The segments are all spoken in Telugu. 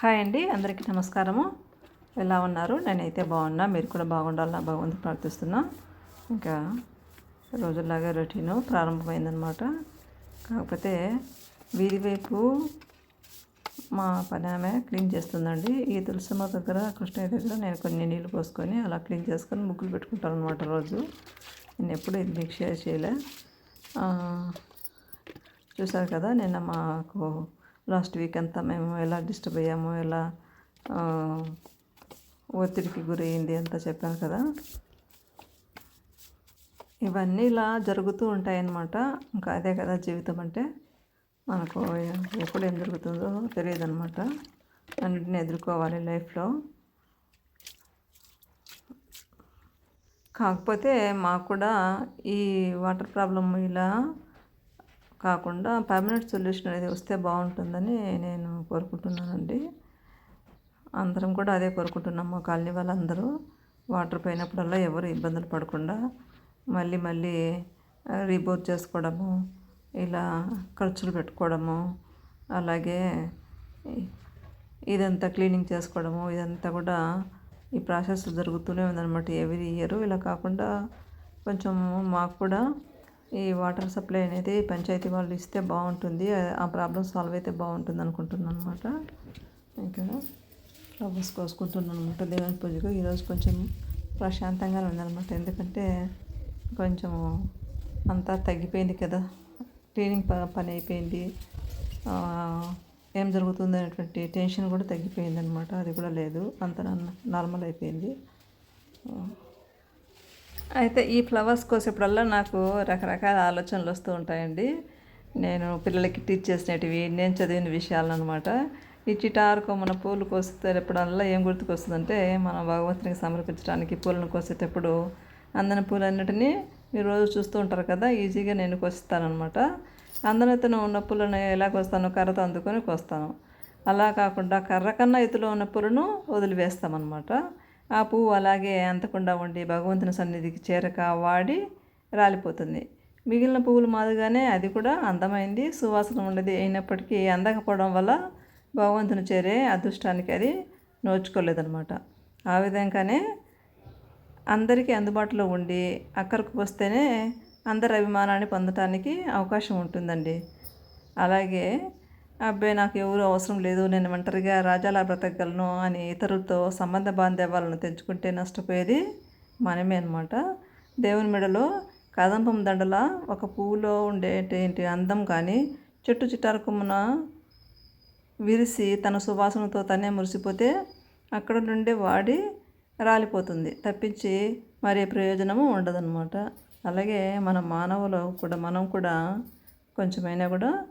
హాయ్ అండి అందరికీ నమస్కారము. ఎలా ఉన్నారు? నేనైతే బాగున్నా. మీరు కూడా బాగుండాలని బాగుంది ప్రార్థిస్తున్నా. ఇంకా రోజుల్లాగా రొటీను ప్రారంభమైందనమాట కాకపోతే వీధి వైపు మా పని ఆమె క్లీన్ చేస్తుందండి. ఈ తులసమ్మ దగ్గర కృష్ణయ్య దగ్గర నేను కొన్ని నీళ్ళు పోసుకొని అలా క్లీన్ చేసుకొని ముగ్గులు పెట్టుకుంటాను అనమాట రోజు. నేను ఎప్పుడు ఇది మీకు షేర్ చేయలే. చూసారు కదా నిన్న మాకు లాస్ట్ వీక్ అంతా మేము ఎలా డిస్టర్బ్ అయ్యాము ఎలా ఒత్తిడికి గురయ్యింది అంతా చెప్పాను కదా. ఇవన్నీ ఇలా జరుగుతూ ఉంటాయన్నమాట. ఇంకా అదే కదా జీవితం అంటే. మనకు ఎప్పుడు ఏం జరుగుతుందో తెలియదు అనమాట అన్నింటిని ఎదుర్కోవాలి లైఫ్లో. కాకపోతే మాకు కూడా ఈ వాటర్ ప్రాబ్లం ఇలా కాకుండా పర్మనెంట్ సొల్యూషన్ అనేది వస్తే బాగుంటుందని నేను కోరుకుంటున్నానండి. అందరం కూడా అదే కోరుకుంటున్నాము కాలనీ వాళ్ళందరూ. వాటర్ పోయినప్పుడల్లా ఎవరు ఇబ్బందులు పడకుండా మళ్ళీ మళ్ళీ రీబోర్ చేసుకోవడము ఇలా ఖర్చులు పెట్టుకోవడము అలాగే ఇదంతా క్లీనింగ్ చేసుకోవడము ఇదంతా కూడా ఈ ప్రాసెస్ జరుగుతూనే ఉందన్నమాట. ఎవరి ఇయర్ ఇలా కాకుండా కొంచెం మాకు కూడా ఈ వాటర్ సప్లై అనేది పంచాయతీ వాళ్ళు ఇస్తే బాగుంటుంది. ఆ ప్రాబ్లం సాల్వ్ అయితే బాగుంటుంది అనుకుంటున్నాను అనమాట ఇంకా ఫ్లవర్స్ కోసుకుంటున్నాను అనమాట దేవుని పూజకు ఈరోజు కొంచెం ప్రశాంతంగా ఉందన్నమాట. ఎందుకంటే కొంచెం అంతా తగ్గిపోయింది కదా. క్లీనింగ్ పని అయిపోయింది. ఏం జరుగుతుంది అనేటువంటి టెన్షన్ కూడా తగ్గిపోయింది అనమాట అది కూడా లేదు. అంత నార్మల్ అయిపోయింది. అయితే ఈ ఫ్లవర్స్ కోసేప్పుడల్లా నాకు రకరకాల ఆలోచనలు వస్తూ ఉంటాయండి. నేను పిల్లలకి టీచ్ చేసినవి నేను చదివిన విషయాలు అనమాట ఇచ్చిటారుకో మన పూలు కోసేటప్పుడల్లా ఏం గుర్తుకొస్తుందంటే మనం భగవంతునికి సమర్పించడానికి పూలను కోసేటప్పుడు అందని పూలన్నిటినీ మీరు రోజు చూస్తూ ఉంటారు కదా ఈజీగా నేను కోస్తానమాట అందనెత్తున ఉన్న పూలను ఎలా కోస్తాను కర్రతో అందుకొని కోస్తాను. అలా కాకుండా కర్ర కన్నా ఎత్తులో ఉన్న పూలను వదిలివేస్తామన్నమాట ఆ పువ్వు అలాగే అంతకుండా ఉండి భగవంతుని సన్నిధికి చేరక వాడి రాలిపోతుంది. మిగిలిన పువ్వులు మాదిరిగానే అది కూడా అందమైంది సువాసన ఉండేది అయినప్పటికీ అందకపోవడం వల్ల భగవంతుని చేరే అదృష్టానికి అది నోచుకోలేదనమాట ఆ విధంగానే అందరికీ అందుబాటులో ఉండి అక్కడికి వస్తేనే అందరి అభిమానాన్ని పొందటానికి అవకాశం ఉంటుందండి. అలాగే అబ్బాయి నాకు ఎవరు అవసరం లేదు. నేను ఒంటరిగా రాజాలా బ్రతకగలను అని ఇతరులతో సంబంధ బాంధవ్యాలను తెంచుకుంటే నష్టపోయేది మనమే అనమాట దేవుని మెడలో కదంపం దండల ఒక పువ్వులో ఉండేటి అందం కానీ చెట్టు చిట్టారు విరిసి తన సువాసనతో తనే మురిసిపోతే అక్కడ నుండి వాడి రాలిపోతుంది. తప్పించి మరే ప్రయోజనము ఉండదన్నమాట. అలాగే మన మానవులు కూడా మనం కూడా కొంచెమైనా కూడా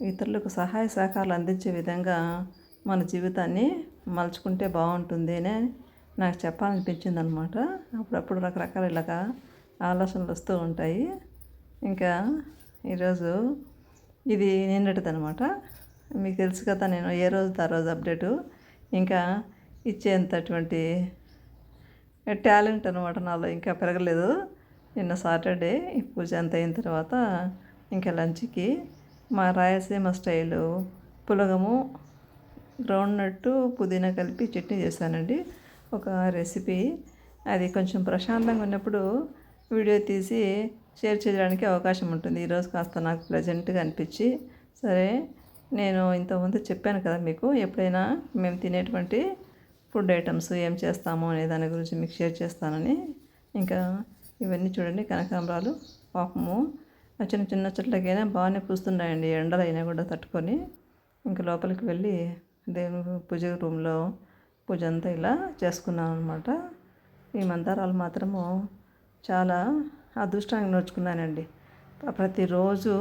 ఇతరులకు సహాయ సహకారాలు అందించే విధంగా మన జీవితాన్ని మలుచుకుంటే బాగుంటుంది అని నాకు చెప్పాలనిపించింది అనమాట అప్పుడప్పుడు రకరకాల ఇలాగ ఆలోచనలు వస్తూ ఉంటాయి. ఇంకా ఈరోజు ఇది నిన్నటిదనమాట. మీకు తెలుసు కదా నేను ఏ రోజు ఆ రోజు అప్డేటు. ఇంకా ఇచ్చేంతటువంటి టాలెంట్ అనమాట నాలో ఇంకా పెరగలేదు. నిన్న సాటర్డే ఈ పూజ అంత అయిన తర్వాత ఇంకా లంచ్కి మా రాయలసీమ స్టైలు పులగము గ్రౌండ్ నట్టు పుదీనా కలిపి చట్నీ చేశానండి. ఒక రెసిపీ. అది కొంచెం ప్రశాంతంగా ఉన్నప్పుడు వీడియో తీసి షేర్ చేయడానికి అవకాశం ఉంటుంది. ఈరోజు కాస్త నాకు ప్రజెంట్గా అనిపించి. సరే నేను ఇంతకుముందు చెప్పాను కదా మీకు ఎప్పుడైనా మేము తినేటువంటి ఫుడ్ ఐటమ్స్ ఏం చేస్తాము అనే దాని గురించి మీకు షేర్ చేస్తానని. ఇంకా ఇవన్నీ చూడండి. కనకాంబరాలు పాపము చిన్న చిన్న చెట్లకైనా బాగానే పూస్తున్నాయండి ఎండలు అయినా కూడా తట్టుకొని. ఇంకా లోపలికి వెళ్ళి దేవుని పూజ రూమ్లో పూజ అంతా ఇలా చేసుకున్నాను అనమాట ఈ మందారాలు మాత్రము చాలా అదృష్టంగా నోచుకున్నానండి. ప్రతిరోజు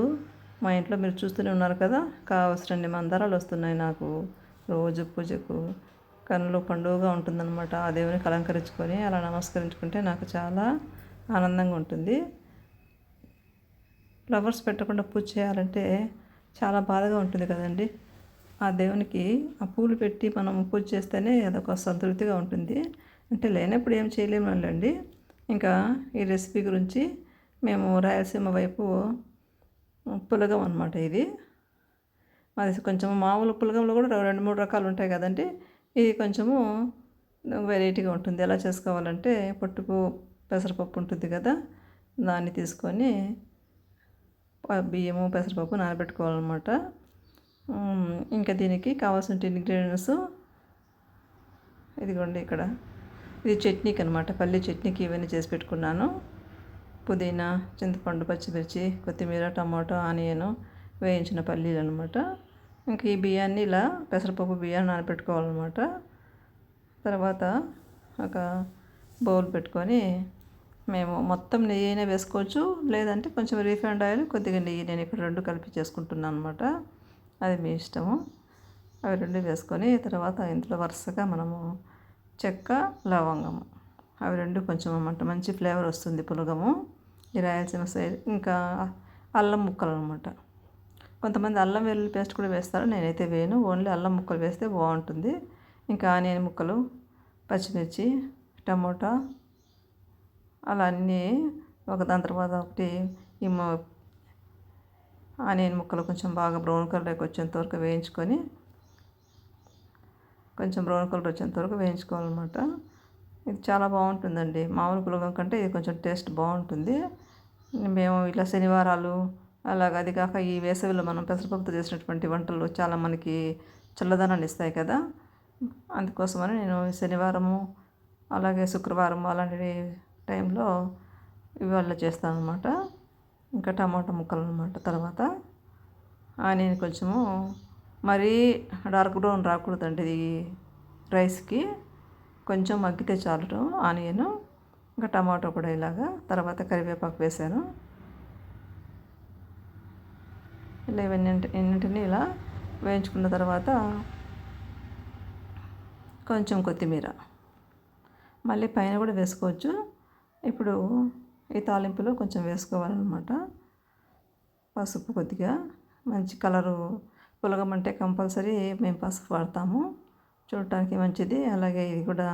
మా ఇంట్లో మీరు చూస్తూనే ఉన్నారు కదా కావలసినన్ని మందారాలు వస్తున్నాయి నాకు. రోజు పూజకు కనులు పండుగగా ఉంటుందన్నమాట. ఆ దేవునికి అలంకరించుకొని అలా నమస్కరించుకుంటే నాకు చాలా ఆనందంగా ఉంటుంది. ఫ్లవర్స్ పెట్టకుండా పూజ చేయాలంటే చాలా బాధగా ఉంటుంది కదండి. ఆ దేవునికి ఆ పూలు పెట్టి మనం పూజ చేస్తేనే అదొక సంతృప్తిగా ఉంటుంది. అంటే లేనప్పుడు ఏం చేయలేమండి. ఇంకా ఈ రెసిపీ గురించి మేము రాయలసీమ వైపు పులగం అనమాట ఇది. అది కొంచెం మామూలు పులగంలో కూడా రెండు మూడు రకాలు ఉంటాయి కదండి. ఇది కొంచెము వెరైటీగా ఉంటుంది. ఎలా చేసుకోవాలంటే పొట్టుపు పెసరపప్పు ఉంటుంది కదా దాన్ని తీసుకొని బియ్యము పెసరపప్పు నానబెట్టుకోవాలన్నమాట. ఇంకా దీనికి కావాల్సిన ఇంగ్రీడియంట్స్ ఇదిగోండి ఇక్కడ. ఇది చట్నీకి అనమాట పల్లి చట్నీకి ఇవన్నీ చేసి పెట్టుకున్నాను. పుదీనా చింతపండు పచ్చిమిర్చి కొత్తిమీర టమాటో ఆనియన్ వేయించిన పల్లీలు అనమాట ఇంక ఈ బియ్యాన్ని ఇలా పెసరపప్పు బియ్యాన్ని నానబెట్టుకోవాలన్నమాట. తర్వాత ఒక బౌల్ పెట్టుకొని మేము మొత్తం నెయ్యి అయినా వేసుకోవచ్చు. లేదంటే కొంచెం రీఫైండ్ ఆయిల్ కొద్దిగా నెయ్యి నేను ఇక్కడ రెండు కలిపి చేసుకుంటున్నాను అనమాట అది మీ ఇష్టము. అవి రెండు వేసుకొని తర్వాత ఇంట్లో వరుసగా మనము చెక్క లవంగము. అవి రెండు కొంచెం అన్నమాట. మంచి ఫ్లేవర్ వస్తుంది పులగము. ఈ రాయలసీమ సైడ్ ఇంకా అల్లం ముక్కలు అనమాట కొంతమంది అల్లం వెల్లుల్లి పేస్ట్ కూడా వేస్తారు. నేనైతే వేయను. ఓన్లీ అల్లం ముక్కలు వేస్తే బాగుంటుంది. ఇంకా ఆనియన్ ముక్కలు పచ్చిమిర్చి టమోటా అలా అన్నీ ఒక దాని తర్వాత ఒకటి ఈ ఆనియన్ ముక్కలు కొంచెం బాగా బ్రౌన్ కలర్కి వచ్చేంత వరకు వేయించుకొని కొంచెం బ్రౌన్ కలర్ వచ్చేంత వరకు వేయించుకోవాలన్నమాట. ఇది చాలా బాగుంటుందండి. మామూలు పులగం కంటే ఇది కొంచెం టేస్ట్ బాగుంటుంది. మేము ఇట్లా శనివారాలు అలాగ అది కాక ఈ వేసవిలో మనం పెసరపప్పుతో చేసినటువంటి వంటలు చాలా మనకి చల్లదనాన్ని ఇస్తాయి కదా. అందుకోసమని నేను శనివారము అలాగే శుక్రవారం అలాంటివి టైంలో ఇవాళ చేస్తాను అనమాట ఇంకా టమాటా ముక్కలు అనమాట తర్వాత. ఆనియన్ కొంచెము మరీ డార్క్ బ్రౌన్ రాకూడదండి ఇది రైస్కి. కొంచెం మగ్గితే చాలటం ఆనియన్. ఇంకా టమాటో కూడా ఇలాగా. తర్వాత కరివేపాకు వేసాను. ఇలా ఇవన్నీ ఎన్నింటిని ఇలా వేయించుకున్న తర్వాత కొంచెం కొత్తిమీర. మళ్ళీ పైన కూడా వేసుకోవచ్చు. ఇప్పుడు ఈ తాలింపులో కొంచెం వేసుకోవాలన్నమాట. పసుపు కొద్దిగా మంచి కలరు పులగమంటే కంపల్సరీ మేము పసుపు వాడతాము. చూడటానికి మంచిది అలాగే ఇది కూడా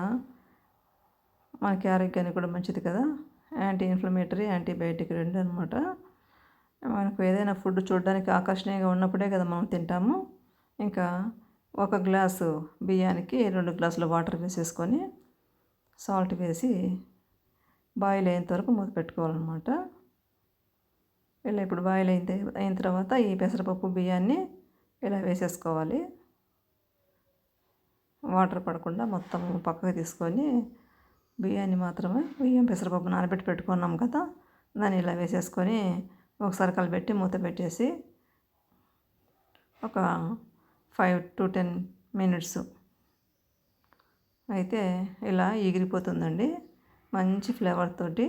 మనకి ఆరోగ్యానికి కూడా మంచిది కదా. యాంటీ ఇన్ఫ్లమేటరీ యాంటీబయాటిక్ రెండు అనమాట మనకు ఏదైనా ఫుడ్ చూడడానికి ఆకర్షణీయంగా ఉన్నప్పుడే కదా మనం తింటాము. ఇంకా ఒక గ్లాసు బియ్యానికి రెండు గ్లాసుల వాటర్ వేసేసుకొని సాల్ట్ వేసి బాయిల్ అయ్యేంత వరకు మూత పెట్టుకోవాలన్నమాట. ఇలా ఇప్పుడు బాయిల్ అయిన అయిన తర్వాత ఈ పెసరపప్పు బియ్యాన్ని ఇలా వేసేసుకోవాలి. వాటర్ పడకుండా మొత్తం పక్కకు తీసుకొని బియ్యాన్ని మాత్రమే బియ్యం పెసరపప్పు నానబెట్టి పెట్టుకున్నాం కదా దాన్ని ఇలా వేసేసుకొని ఒకసారి కలిపెట్టి మూత పెట్టేసి ఒక ఫైవ్ టు టెన్ మినిట్స్ అయితే ఇలా ఎగిరిపోతుందండి. మంచి ఫ్లేవర్ తోటి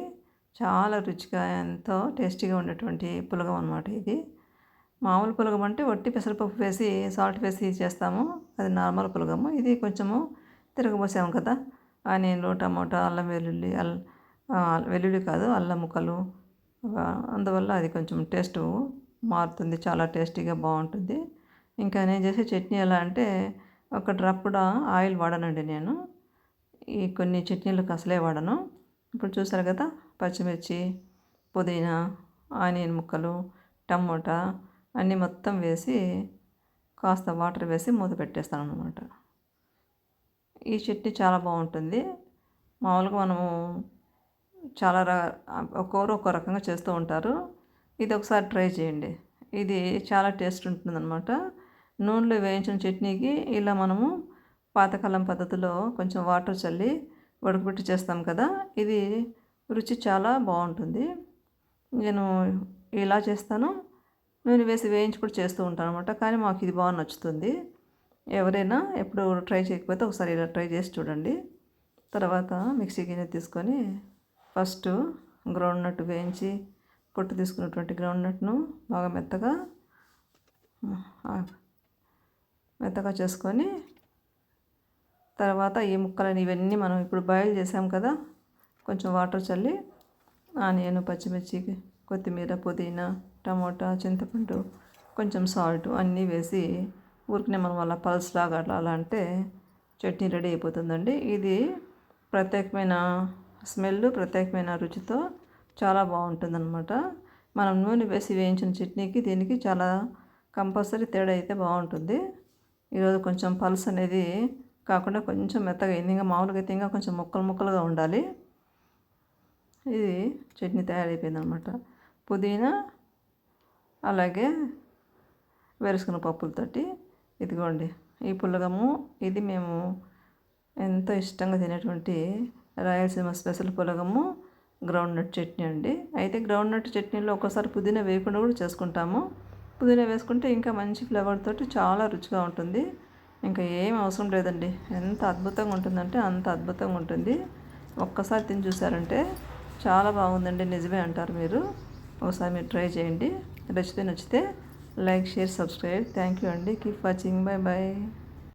చాలా రుచిగా ఎంతో టేస్టీగా ఉండేటువంటి పులగం అనమాట ఇది. మామూలు పులగం అంటే వట్టి పెసరపప్పు వేసి సాల్ట్ వేసి చేస్తాము. అది నార్మల్ పులగము ఇది కొంచెము తిరగబోసాము కదా. ఆనియన్లు టమాటా అల్లం వెల్లుల్లి అల్ వెల్లుల్లి కాదు అల్లం ముక్కలు. అందువల్ల అది కొంచెం టేస్ట్ మారుతుంది చాలా టేస్టీగా బాగుంటుంది. ఇంకా నేను చేసే చట్నీ ఎలా అంటే ఒక డ్రప్ కూడా ఆయిల్ వాడనండి నేను. ఈ కొన్ని చట్నీలకు అసలే వాడను. ఇప్పుడు చూసారు కదా పచ్చిమిర్చి పుదీనా ఆనియన్ ముక్కలు టమోటా అన్నీ మొత్తం వేసి కాస్త వాటర్ వేసి మూత పెట్టేస్తాను అనమాట ఈ చట్నీ చాలా బాగుంటుంది. మామూలుగా మనము చాలా ర ఒక్కొక్కరు ఒక్కో రకంగా చేస్తూ ఉంటారు. ఇది ఒకసారి ట్రై చేయండి. ఇది చాలా టేస్ట్ ఉంటుందన్నమాట. నూనెలో వేయించిన చట్నీకి ఇలా మనము పాతకాలం పద్ధతిలో కొంచెం వాటర్ చల్లి ఉడకబెట్టి చేస్తాం కదా ఇది రుచి చాలా బాగుంటుంది. నేను ఇలా చేస్తాను. నూనె వేసి వేయించి కూడా చేస్తూ ఉంటాను అనమాట కానీ మాకు ఇది బాగా నచ్చుతుంది. ఎవరైనా ఎప్పుడు ట్రై చేయకపోతే ఒకసారి ఇలా ట్రై చేసి చూడండి. తర్వాత మిక్సీ గిన్నె తీసుకొని ఫస్ట్ గ్రౌండ్ నట్ వేయించి పొట్టు తీసుకున్నటువంటి గ్రౌండ్ నట్ను బాగా మెత్తగా మెత్తగా చేసుకొని తర్వాత ఈ ముక్కలని ఇవన్నీ మనం ఇప్పుడు బాయిల్ చేసాం కదా కొంచెం వాటర్ చల్లి ఆనియన్ పచ్చిమిర్చి కొత్తిమీర పుదీనా టమోటా చింతపండు కొంచెం సాల్ట్ అన్నీ వేసి ఊరికనే మనం అలా పల్స్ లాగా అట్లా అలా అంటే చట్నీ రెడీ అయిపోతుందండి. ఇది ప్రత్యేకమైన స్మెల్ ప్రత్యేకమైన రుచితో చాలా బాగుంటుందన్నమాట. మనం నూనె వేసి వేయించిన చట్నీకి దీనికి చాలా కంపల్సరీ తేడా అయితే బాగుంటుంది. ఈరోజు కొంచెం పల్స్ అనేది కాకుండా కొంచెం మెత్తగా అయింది. ఇంకా మామూలుగా అయితే ఇంకా కొంచెం ముక్కలు ముక్కలుగా ఉండాలి. ఇది చట్నీ తయారైపోయింది అనమాట పుదీనా అలాగే వేరుశనగ పప్పులతోటి ఇదిగోండి. ఈ పులగము ఇది మేము ఎంతో ఇష్టంగా తినేటువంటి రాయలసీమ స్పెషల్ పులగము గ్రౌండ్ నట్ చట్నీ అండి. అయితే గ్రౌండ్ నట్ చట్నీలో ఒక్కోసారి పుదీనా వేయకుండా కూడా చేసుకుంటాము. పుదీనా వేసుకుంటే ఇంకా మంచి ఫ్లేవర్ తోటి చాలా రుచిగా ఉంటుంది. ఇంకా ఏం అవసరం లేదండి. ఎంత అద్భుతంగా ఉంటుందంటే అంత అద్భుతంగా ఉంటుంది. ఒక్కసారి తిని చూసారంటే చాలా బాగుందండి. నిజమే అంటారు మీరు. ఒకసారి మీరు ట్రై చేయండి. రెసిపీ నచ్చితే like share subscribe. Thank you అండి. Keep watching. Bye bye